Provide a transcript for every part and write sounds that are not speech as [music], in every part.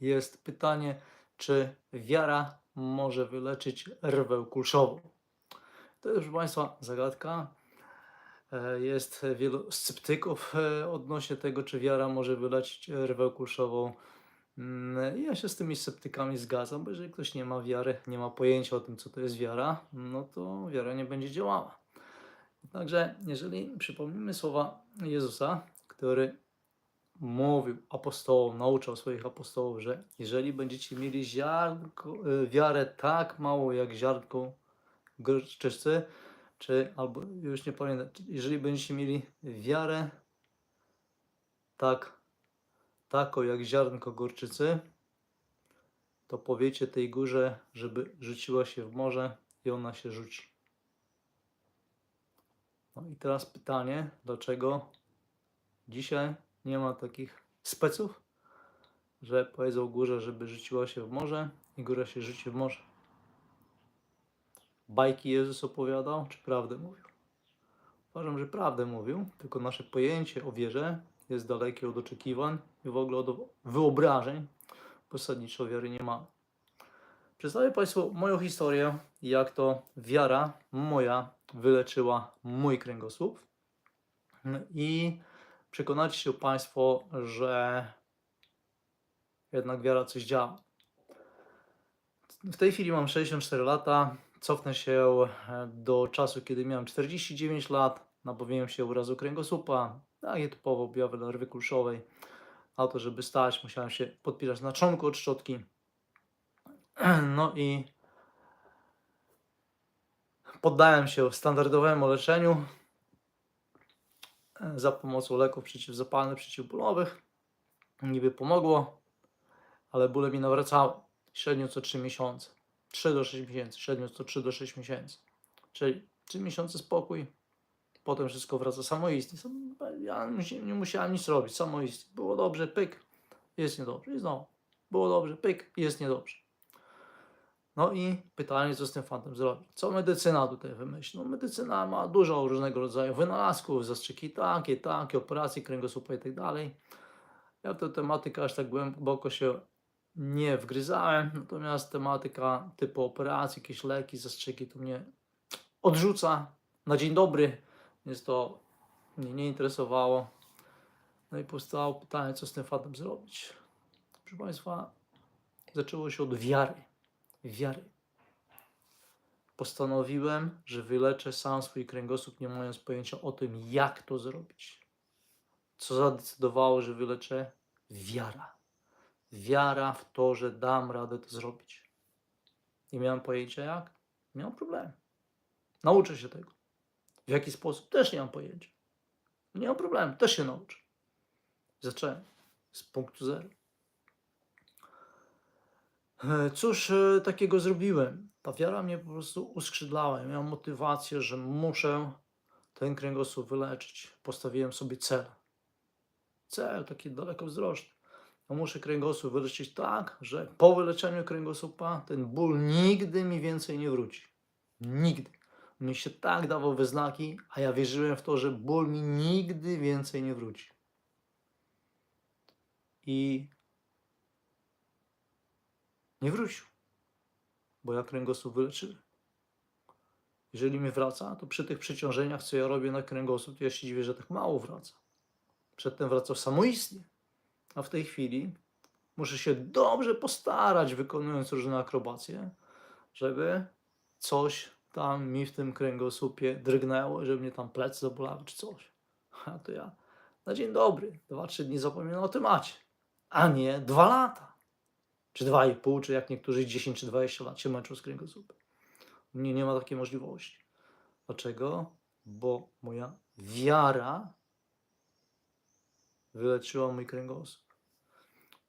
jest pytanie, czy wiara może wyleczyć rwę kulszową. To proszę Państwa, zagadka. E, Jest wielu sceptyków e, odnośnie tego, czy wiara może wyleczyć rwę kulszową. Mm, Ja się z tymi sceptykami zgadzam, bo jeżeli ktoś nie ma wiary, nie ma pojęcia o tym, co to jest wiara, no to wiara nie będzie działała. Także, jeżeli przypomnimy słowa Jezusa, który mówił apostołom, nauczał swoich apostołów, że jeżeli będziecie mieli ziarnko, y, wiarę tak małą jak ziarnko gorczycy, czy albo już nie pamiętam, jeżeli będziecie mieli wiarę tak, taką jak ziarnko gorczycy, to powiecie tej górze, żeby rzuciła się w morze i ona się rzuci. No i teraz pytanie, dlaczego dzisiaj nie ma takich speców, że powiedzą górze, żeby rzuciła się w morze i góra się rzuci w morze. Bajki Jezus opowiadał, czy prawdę mówił? Uważam, że prawdę mówił, tylko nasze pojęcie o wierze jest dalekie od oczekiwań i w ogóle od wyobrażeń, bo zasadniczo wiary nie ma. Przedstawię Państwu moją historię, jak to wiara moja wyleczyła mój kręgosłup. I przekonacie się Państwo, że jednak wiara coś działa. W tej chwili mam 64 lata. Cofnę się e, do czasu, kiedy miałem 49 lat. Nabawiłem się urazu kręgosłupa, takie typowo objawy nerwy kulszowej. A to, żeby stać, musiałem się podpierać na czonku od szczotki. [clears throat] No i poddałem się standardowemu leczeniu za pomocą leków przeciwzapalnych, przeciwbólowych. Niby pomogło, ale bóle mi nawracały. Średnio co 3 miesiące. 3 do 6 miesięcy. Średnio co 3 do 6 miesięcy. Czyli 3 miesiące spokój, potem wszystko wraca samoistnie. Sam- Ja nie musiałem nic robić, samoistnie. Było dobrze, pyk, jest niedobrze. I znowu. Było dobrze, pyk, jest niedobrze. No i pytanie, co z tym fantem zrobić? Co medycyna tutaj wymyśli? No medycyna ma dużo różnego rodzaju wynalazków, zastrzyki takie, takie, operacji kręgosłupa i tak dalej. Ja w tę tematykę aż tak głęboko się nie wgryzałem, natomiast tematyka typu operacji, jakieś leki, zastrzyki to mnie odrzuca na dzień dobry, więc to mnie nie interesowało. No i powstało pytanie, co z tym fantem zrobić. Proszę Państwa, zaczęło się od wiary. Wiary. Postanowiłem, że wyleczę sam swój kręgosłup, nie mając pojęcia o tym, jak to zrobić. Co zadecydowało, że wyleczę? Wiara. Wiara w to, że dam radę to zrobić. Nie miałem pojęcia jak? Nie mam problemu. Nauczę się tego. W jaki sposób? Też nie mam pojęcia. Nie mam problemu, też się nauczę. Zacząłem z punktu zero. E, Cóż e, takiego zrobiłem? Ta wiara mnie po prostu uskrzydlała. Ja miałem motywację, że muszę ten kręgosłup wyleczyć. Postawiłem sobie cel. Cel taki dalekowzroczny. No muszę kręgosłup wyleczyć tak, że po wyleczeniu kręgosłupa ten ból nigdy mi więcej nie wróci. Nigdy. Mi się tak dawał we znaki, a ja wierzyłem w to, że ból mi nigdy więcej nie wróci. I nie wrócił, bo ja kręgosłup wyleczyłem. Jeżeli mi wraca, to przy tych przeciążeniach, co ja robię na kręgosłup, to ja się dziwię, że tak mało wraca. Przedtem wracał samoistnie, a w tej chwili muszę się dobrze postarać, wykonując różne akrobacje, żeby coś tam mi w tym kręgosłupie drgnęło, żeby mnie tam plecy zabolały czy coś. A to ja na dzień dobry, dwa, trzy dni zapominam o temacie, a nie dwa lata, czy dwa i pół, czy jak niektórzy 10 czy 20 lat się męczą z kręgosłupem. Mnie nie ma takiej możliwości. Dlaczego? Bo moja wiara wyleczyła mój kręgosłup.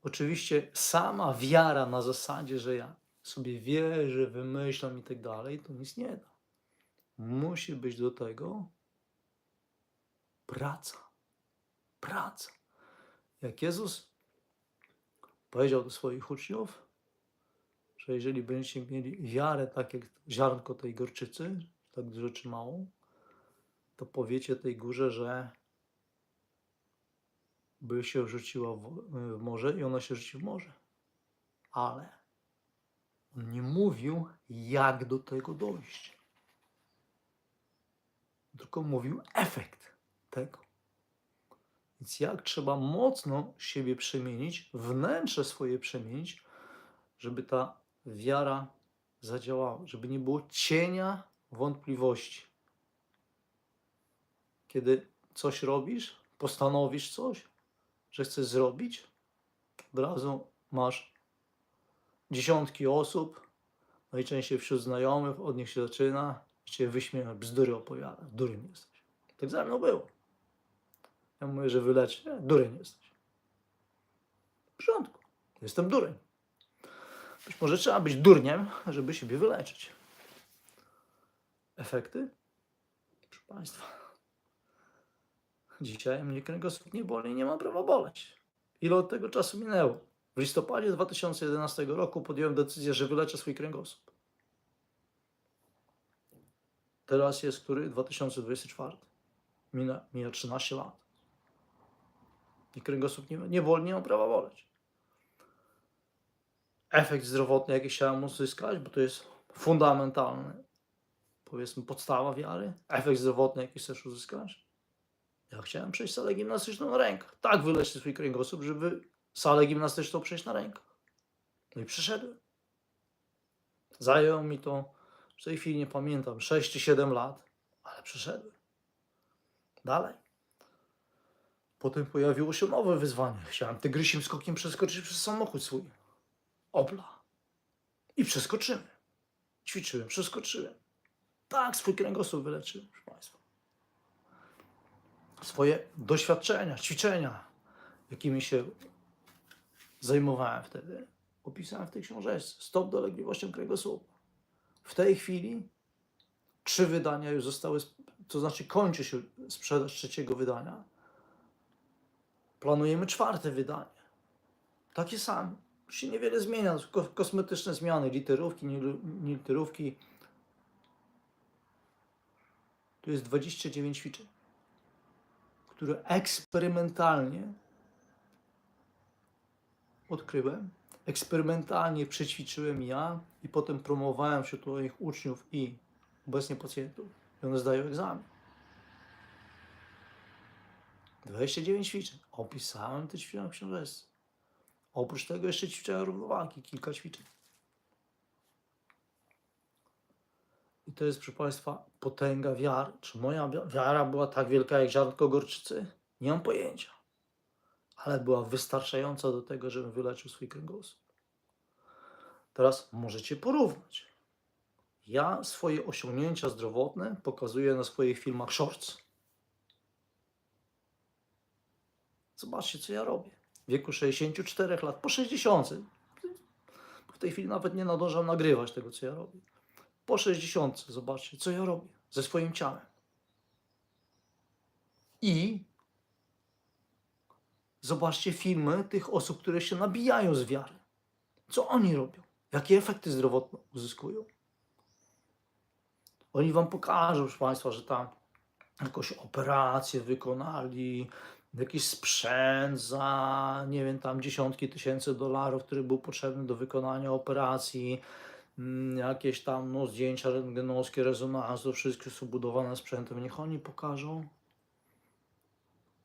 Oczywiście sama wiara na zasadzie, że ja sobie wierzę, wymyślam i tak dalej, to nic nie da. Musi być do tego praca. Praca. Jak Jezus powiedział do swoich uczniów, że jeżeli będziecie mieli wiarę tak jak ziarnko tej gorczycy, tak rzeczy małą, to powiecie tej górze, że by się rzuciła w, morze i ona się rzuci w morze. Ale on nie mówił, jak do tego dojść. Tylko mówił efekt tego. Więc jak trzeba mocno siebie przemienić, wnętrze swoje przemienić, żeby ta wiara zadziałała, żeby nie było cienia wątpliwości. Kiedy coś robisz, postanowisz coś, że chcesz zrobić, od razu masz dziesiątki osób, najczęściej wśród znajomych, od nich się zaczyna, i cię wyśmiewa, bzdury opowiada, durym jesteś. Tak ze mną było. Ja mówię, że wyleczę, nie, dureń jesteś. W porządku, jestem dureń. Być może trzeba być durniem, żeby siebie wyleczyć. Efekty? Proszę Państwa, dzisiaj mnie kręgosłup nie boli, nie ma prawa boleć. Ile od tego czasu minęło? W listopadzie 2011 roku podjąłem decyzję, że wyleczę swój kręgosłup. Teraz jest który? 2024. Mina, mija 13 lat. I kręgosłup nie, nie boli, nie ma prawa boleć. Efekt zdrowotny, jaki chciałem uzyskać, bo to jest fundamentalny, powiedzmy, podstawa wiary. Efekt zdrowotny, jaki chcesz uzyskać? Ja chciałem przejść salę gimnastyczną na rękach. Tak wyleczyć swój kręgosłup, żeby salę gimnastyczną przejść na rękach. No i przeszedłem. Zajęło mi to, w tej chwili nie pamiętam, 6 czy 7 lat, ale przeszedłem. Dalej. Potem pojawiło się nowe wyzwanie. Chciałem tygrysiem skokiem przeskoczyć przez samochód swój. Obla. I przeskoczymy. Ćwiczyłem, przeskoczyłem. Tak, swój kręgosłup wyleczyłem, proszę Państwa. Swoje doświadczenia, ćwiczenia, jakimi się zajmowałem wtedy, opisałem w tej książeczce. Stop dolegliwościom kręgosłupa. W tej chwili trzy wydania już zostały, to znaczy kończy się sprzedaż trzeciego wydania. Planujemy czwarte wydanie. Takie same. Się niewiele zmienia. Ko- kosmetyczne zmiany, literówki, nie literówki. Tu jest 29 ćwiczeń, które eksperymentalnie odkryłem, eksperymentalnie przećwiczyłem ja i potem promowałem wśród moich uczniów i obecnie pacjentów. I one zdają egzamin. 29 ćwiczeń. Opisałem te ćwiczenia w książeczce. Oprócz tego jeszcze ćwiczenia równowagi, kilka ćwiczeń. I to jest, proszę Państwa, potęga wiary. Czy moja wi- wiara była tak wielka jak ziarnko gorczycy? Nie mam pojęcia. Ale była wystarczająca do tego, żebym wyleczył swój kręgosłup. Teraz możecie porównać. Ja swoje osiągnięcia zdrowotne pokazuję na swoich filmach shorts. Zobaczcie, co ja robię. W wieku 64 lat, po 60. W tej chwili nawet nie nadążam nagrywać tego, co ja robię. Po 60, zobaczcie, co ja robię ze swoim ciałem. I zobaczcie filmy tych osób, które się nabijają z wiary. Co oni robią? Jakie efekty zdrowotne uzyskują? Oni wam pokażą, proszę Państwa, że tam jakąś operację wykonali, jakiś sprzęt za, nie wiem, tam dziesiątki tysięcy dolarów, który był potrzebny do wykonania operacji, mm, jakieś tam no, zdjęcia rentgenowskie, rezonans, to wszystko jest obudowane sprzętem. Niech oni pokażą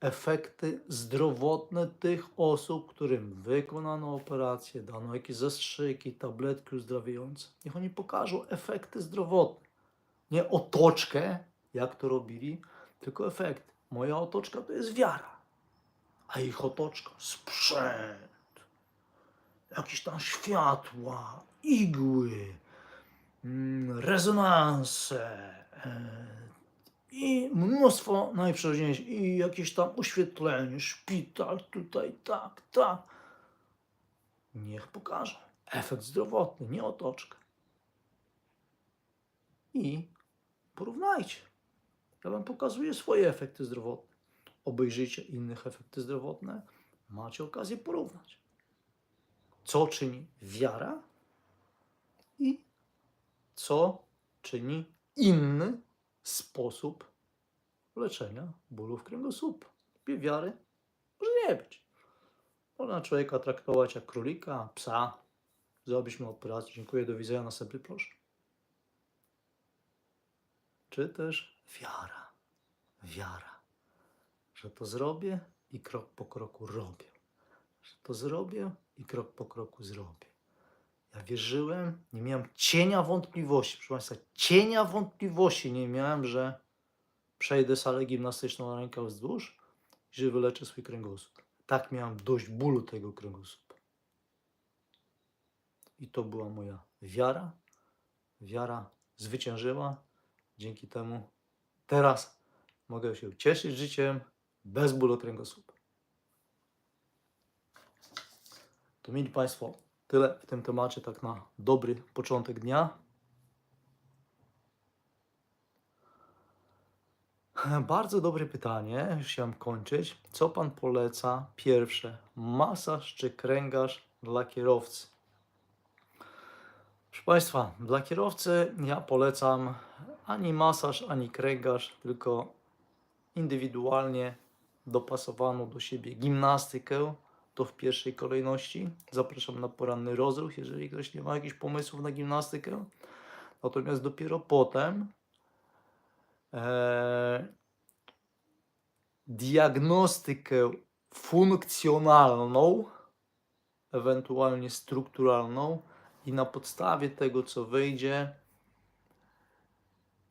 efekty zdrowotne tych osób, którym wykonano operację, dano jakieś zastrzyki, tabletki uzdrawiające. Niech oni pokażą efekty zdrowotne. Nie otoczkę, jak to robili, tylko efekt. Moja otoczka to jest wiara, a ich otoczka sprzęt, jakieś tam światła, igły, mm, rezonanse e, i mnóstwo najprzeróżniejszych, i jakieś tam oświetlenie, szpital tutaj, tak, tak. Niech pokażą. Efekt zdrowotny, nie otoczkę. I porównajcie. Ja Wam pokazuję swoje efekty zdrowotne. Obejrzyjcie innych efekty zdrowotne. Macie okazję porównać. Co czyni wiara i co czyni inny sposób leczenia bólów kręgosłupa. Bez wiary może nie być. Można człowieka traktować jak królika, psa, zrobisz mi operację, dziękuję, do widzenia, następny proszę. Czy też wiara, wiara, że to zrobię i krok po kroku robię, że to zrobię i krok po kroku zrobię. Ja wierzyłem, nie miałem cienia wątpliwości, proszę Państwa, cienia wątpliwości nie miałem, że przejdę salę gimnastyczną na rękach wzdłuż i że wyleczę swój kręgosłup. Tak miałem dość bólu tego kręgosłupa. I to była moja wiara. Wiara zwyciężyła. Dzięki temu teraz mogę się cieszyć życiem bez bólu kręgosłupa. To mieli Państwo tyle w tym temacie, tak na dobry początek dnia. [laughs] Bardzo dobre pytanie, już chciałem kończyć. Co Pan poleca? Pierwsze, masaż czy kręgarz dla kierowcy? Proszę Państwa, dla kierowcy ja polecam ani masaż, ani kręgarz, tylko indywidualnie dopasowaną do siebie gimnastykę. To w pierwszej kolejności. Zapraszam na poranny rozruch, jeżeli ktoś nie ma jakichś pomysłów na gimnastykę. Natomiast dopiero potem e, diagnostykę funkcjonalną, ewentualnie strukturalną i na podstawie tego, co wyjdzie,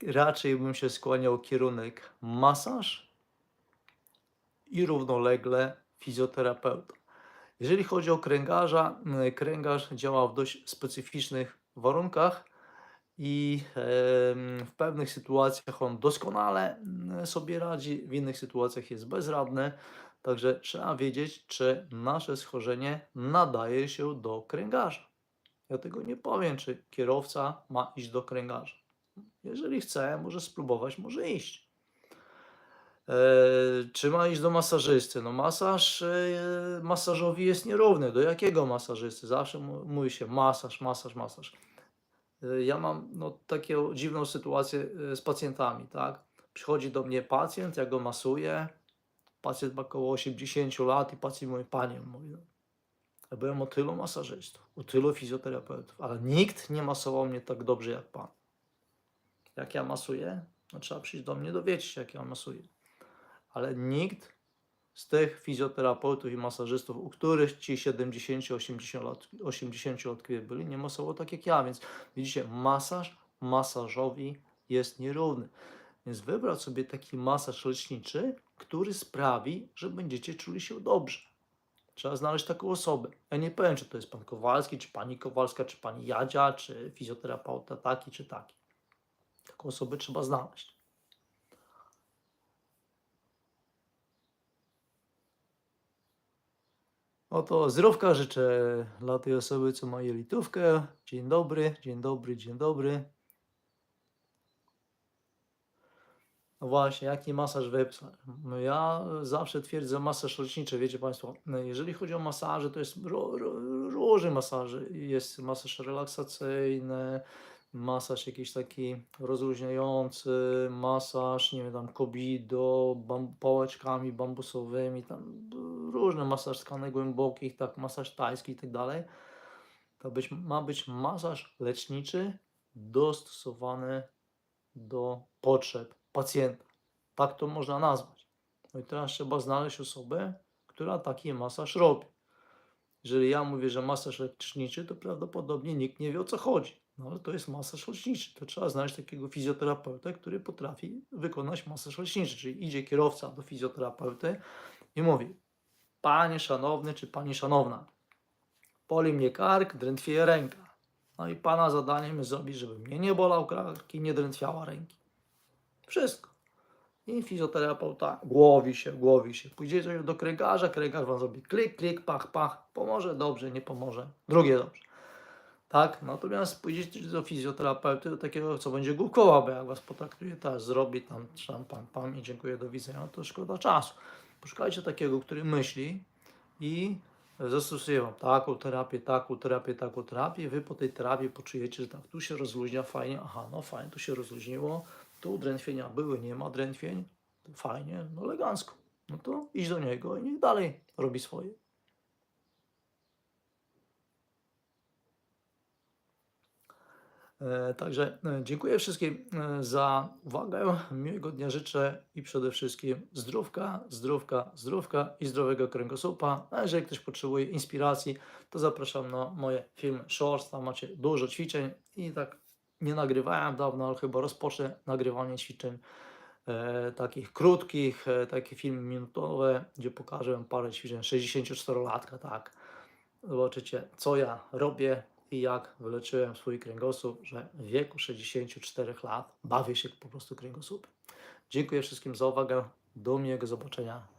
raczej bym się skłaniał kierunek masaż i równolegle fizjoterapeuta. Jeżeli chodzi o kręgarza, kręgarz działa w dość specyficznych warunkach i w pewnych sytuacjach on doskonale sobie radzi, w innych sytuacjach jest bezradny. Także trzeba wiedzieć, czy nasze schorzenie nadaje się do kręgarza. Ja tego nie powiem, czy kierowca ma iść do kręgarza. Jeżeli chce, może spróbować, może iść. E, czy ma iść do masażysty? No masaż e, masażowi jest nierówny. Do jakiego masażysty? Zawsze mówi się masaż, masaż, masaż. E, Ja mam no, taką dziwną sytuację e, z pacjentami, tak? Przychodzi do mnie pacjent, ja go masuję. Pacjent ma około 80 lat i pacjent mówi, panie, mówi, no, ja byłem u tylu masażystów, u tylu fizjoterapeutów, ale nikt nie masował mnie tak dobrze jak pan. Jak ja masuję, no trzeba przyjść do mnie, dowiedzieć się, jak ja masuję. Ale nikt z tych fizjoterapeutów i masażystów, u których ci 70-80 lat, 80 lat byli, nie masował tak jak ja. Więc widzicie, masaż masażowi jest nierówny. Więc wybrać sobie taki masaż leczniczy, który sprawi, że będziecie czuli się dobrze. Trzeba znaleźć taką osobę. Ja nie powiem, czy to jest pan Kowalski, czy pani Kowalska, czy pani Jadzia, czy fizjoterapeuta taki, czy taki. Taką osobę trzeba znaleźć. Oto zdrówka życzę dla tej osoby, co ma jelitówkę. Dzień dobry, dzień dobry, dzień dobry. No właśnie, jaki masaż wypsa? No ja zawsze twierdzę masaż leczniczy, wiecie Państwo. no Jeżeli chodzi o masaże, to jest różne masaże. Jest masaż relaksacyjny, masaż jakiś taki rozluźniający, masaż, nie wiem, tam kobido, bam, pałeczkami bambusowymi, tam różne masaż skanek głębokich, tak, masaż tajski i tak dalej. To być, ma być masaż leczniczy dostosowany do potrzeb pacjenta. Tak to można nazwać. No i teraz trzeba znaleźć osobę, która taki masaż robi. Jeżeli ja mówię, że masaż leczniczy, to prawdopodobnie nikt nie wie o co chodzi. No ale to jest masaż leczniczy. To trzeba znaleźć takiego fizjoterapeuta, który potrafi wykonać masaż leczniczy. Czyli idzie kierowca do fizjoterapeuty i mówi: Panie szanowny czy pani szanowna, boli mnie kark, drętwieje ręka. No i pana zadaniem jest zrobić, żeby mnie nie bolał kark i nie drętwiała ręki. Wszystko. I fizjoterapeuta głowi się, głowi się. Pójdziecie do kręgarza, kręgarz wam zrobi klik, klik, pach, pach. Pomoże dobrze, nie pomoże. Drugie dobrze. Tak? Natomiast pójdziecie do fizjoterapeuty, do takiego, co będzie główkował, bo jak was potraktuje, tak zrobi tam, tam, pam, pam i dziękuję, do widzenia, to szkoda czasu. Poszukajcie takiego, który myśli i zastosuje wam taką terapię, taką terapię, taką terapię. Wy po tej terapii poczujecie, że tak, tu się rozluźnia fajnie, aha, no fajnie, tu się rozluźniło, tu drętwienia były, nie ma drętwień, fajnie, no elegancko. No to idź do niego i niech dalej robi swoje. Także e, dziękuję wszystkim e, za uwagę. Miłego dnia życzę i przede wszystkim zdrówka, zdrówka, zdrówka i zdrowego kręgosłupa. A jeżeli ktoś potrzebuje inspiracji, to zapraszam na moje filmy shorts. Tam macie dużo ćwiczeń i tak nie nagrywałem dawno, ale chyba rozpocznę nagrywanie ćwiczeń e, takich krótkich, e, takie filmy minutowe, gdzie pokażę parę ćwiczeń 64-latka, tak. Zobaczycie, co ja robię i jak wyleczyłem swój kręgosłup, że w wieku 64 lat bawię się po prostu kręgosłupem. Dziękuję wszystkim za uwagę. Do miłego zobaczenia.